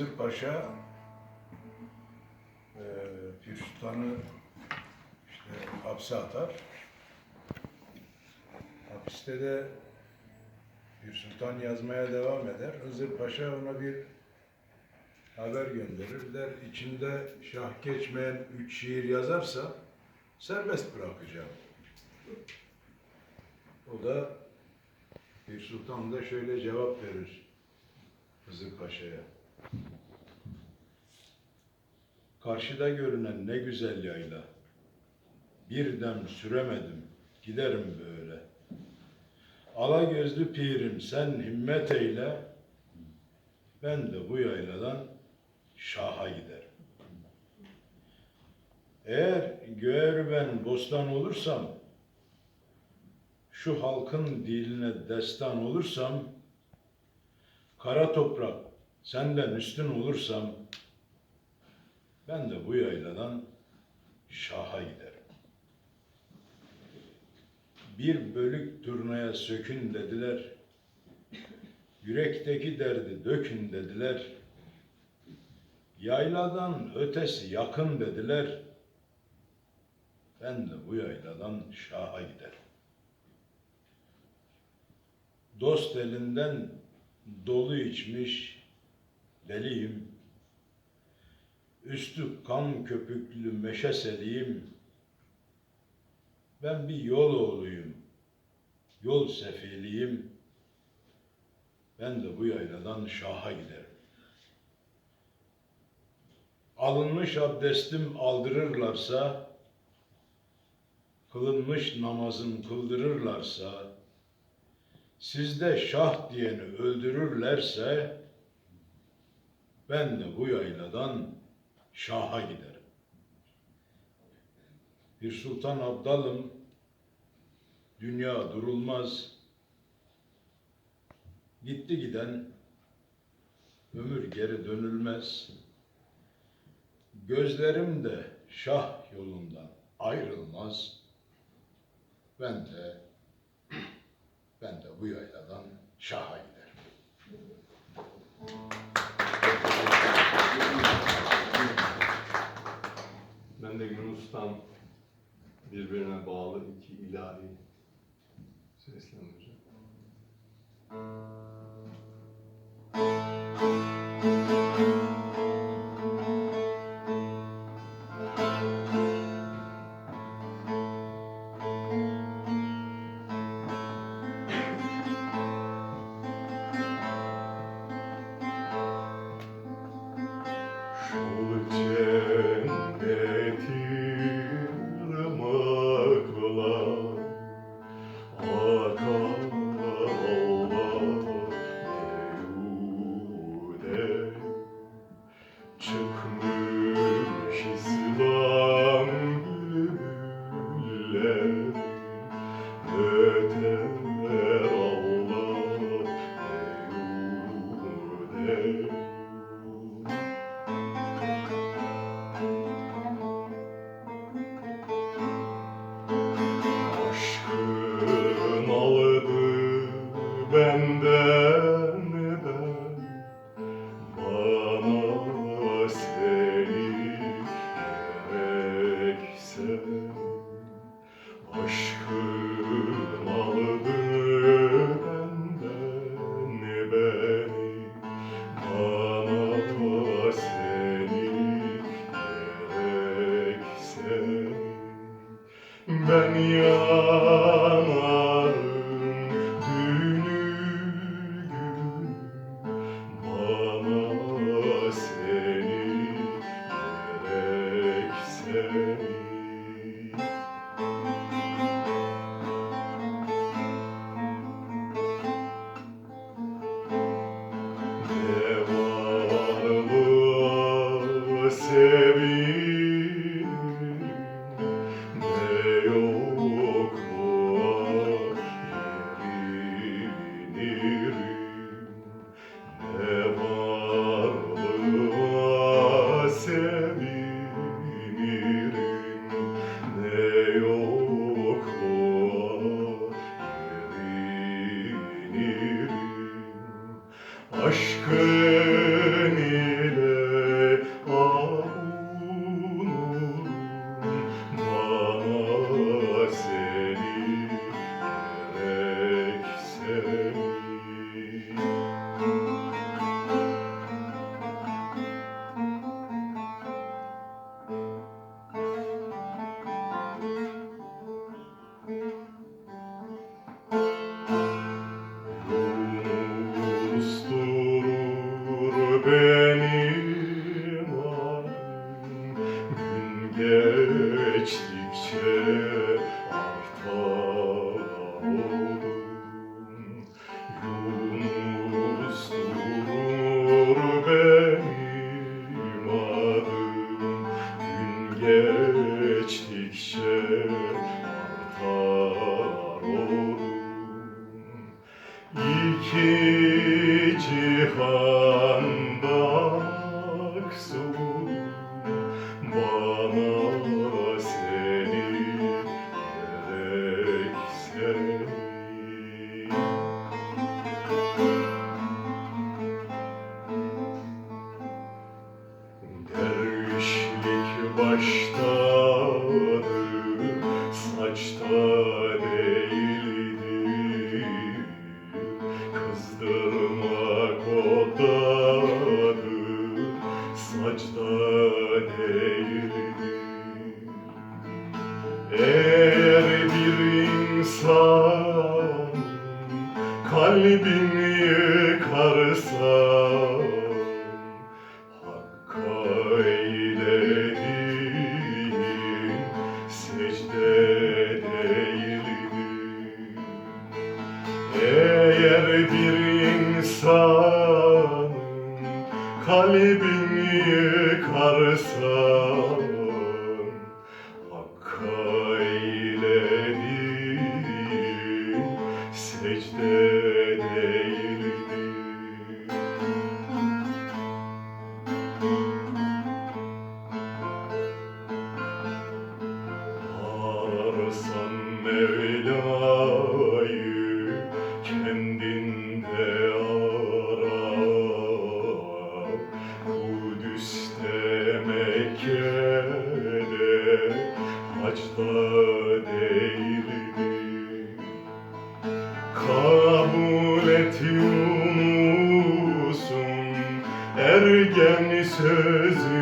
Hızır Paşa e, Pir Sultan'ı işte hapse atar. Hapiste de Pir Sultan yazmaya devam eder. Hızır Paşa ona bir haber gönderir. Der içinde şah geçmeyen üç şiir yazarsa serbest bırakacağım. O da Pir Sultan da şöyle cevap verir Hızır Paşa'ya. Karşıda görünen ne güzel yayla. Bir süremedim, giderim böyle. Ala gözlü pirim sen himmet eyle, ben de bu yayladan şaha giderim. Eğer göğer ben bostan olursam, şu halkın diline destan olursam, kara toprak senden üstün olursam, ben de bu yayladan şaha giderim. Bir bölük turnaya sökün dediler, yürekteki derdi dökün dediler, yayladan ötesi yakın dediler, ben de bu yayladan şaha giderim. Dost elinden dolu içmiş deliyim. Üstü kan köpüklü meşe seliyim. Ben bir yol oğluyum. Yol sefiliyim. Ben de bu yayladan şaha giderim. Alınmış abdestim aldırırlarsa, kılınmış namazım kıldırırlarsa, sizde şah diyeni öldürürlerse, ben de bu yayladan şaha giderim. Bir sultan abdalım, dünya durulmaz. Gitti giden, ömür geri dönülmez. Gözlerim de şah yolundan ayrılmaz. Ben de, ben de bu yayladan şaha Ben de Yunus'tan birbirine bağlı iki ilahi seslendireceğim. Şol et geçtikçe artar oldum. Yunus durur benim adım. İnsan seçti. Kabul et Yunus'un ergen sözünü